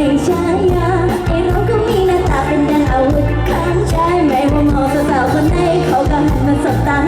พียงฉายาไอ้เราก็มีหน้าตาเป็นดังอาวุธข้างใจไม่ว่ามองสาวๆคนไหนเขาก็หันมาสบตา